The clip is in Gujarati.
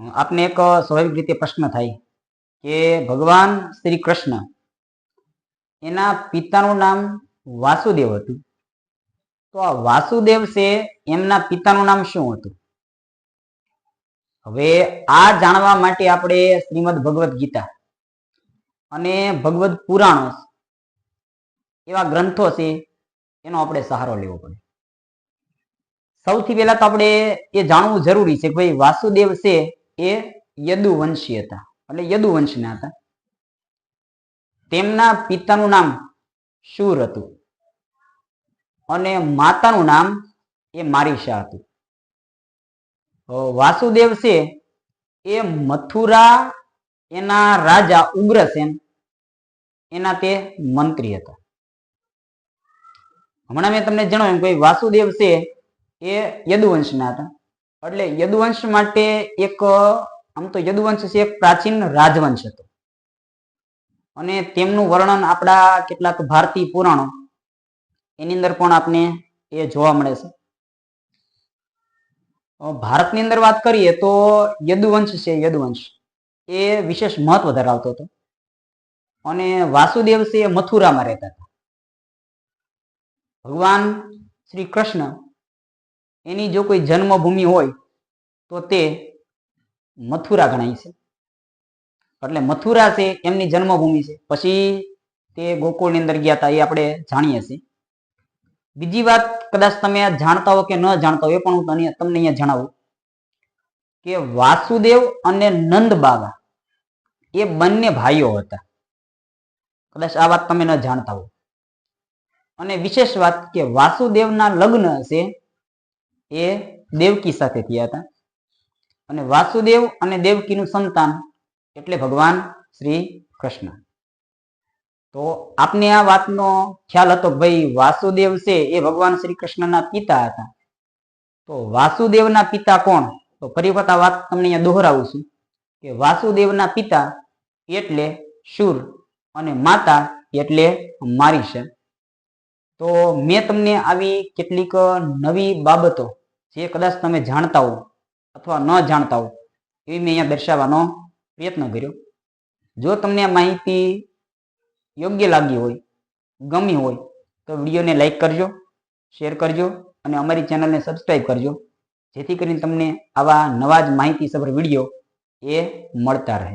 આપને એક સ્વાભાવિક રીતે પ્રશ્ન થાય કે ભગવાન શ્રી કૃષ્ણ એના પિતાનું નામ વાસુદેવ હતું. તો આ વાસુદેવ છે એમના પિતાનું નામ શું હતું? હવે આ જાણવા માટે આપણે શ્રીમદ ભગવદ્ ગીતા અને ભગવદ પુરાણો એવા ગ્રંથો છે એનો આપણે સહારો લેવો પડે. સૌથી પહેલા તો આપણે એ જાણવું જરૂરી છે કે ભાઈ વાસુદેવ છે એ યદુવંશી હતા એટલે યદુવંશના હતા. તેમના પિતાનું નામ શૂર હતું. અને માતાનું નામ એ મારીશા હતું. વાસુદેવ છે એ મથુરા એના રાજા ઉગ્રસેન એના તે મંત્રી હતા. હમણાં મેં તમને જણાવ્યું કે વાસુદેવ છે એ યદુવંશના હતા. એટલે યદુવંશ માટે એક, આમ તો યદુવંશ છે એક પ્રાચીન રાજવંશ હતો. અને તેમનું વર્ણન આપણા કેટલાક ભારતીય પુરાણો, એની અંદર પણ આપને એ જોવા મળે છે. ભારતની અંદર વાત કરીએ તો યદુવંશ છે યદુવંશ. એ વિશેષ મહત્વ ધરાવતો હતો. અને વાસુદેવ છે એ મથુરામાં રહેતા હતા. ભગવાન શ્રી કૃષ્ણ એની જો કોઈ જન્મભૂમિ હોય, તો તે મથુરા ગણાય છે. એટલે મથુરા છે, એમની જન્મભૂમિ છે. પછી તે ગોકુળની અંદર ગયા હતા, એ આપણે જાણીએ છીએ. બીજી વાત કદાચ તમે જાણતા હો કે ન જાણતા હો, એ પણ હું તમને અહીંયા જણાવું કે વાસુદેવ અને નંદ બાબા એ બંને ભાઈઓ હતા. કદાચ આ વાત તમે ન જાણતા હો. અને વિશેષ વાત કે વાસુદેવના લગ્ન છે એ દેવકી સાથે થયા હતા. અને વાસુદેવ અને દેવકીનું સંતાન એટલે ભગવાન શ્રી કૃષ્ણ. તો આપને આ વાતનો ખ્યાલ હતો ભાઈ વાસુદેવ છે એ ભગવાન શ્રી કૃષ્ણના પિતા હતા. તો વાસુદેવના પિતા કોણ? તો ફરી વખત આ વાત તમને અહીંયા દોહરાવું છું કે વાસુદેવના પિતા એટલે શુર અને માતા એટલે મારી છે તો મેં તમને આવી કેટલીક નવી બાબતો જે કદાચ તમે જાણતા હો અથવા ન જાણતા હો, એવી મેં અહીંયા દર્શાવવાનો પ્રયત્ન કર્યો. જો તમને આ માહિતી યોગ્ય લાગી હોય, ગમી હોય, તો વિડીયોને લાઈક કરજો, શેર કરજો અને અમારી ચેનલને સબસ્ક્રાઈબ કરજો, જેથી કરીને તમને આવા નવા જ માહિતીસભર વીડિયો એ મળતા રહે.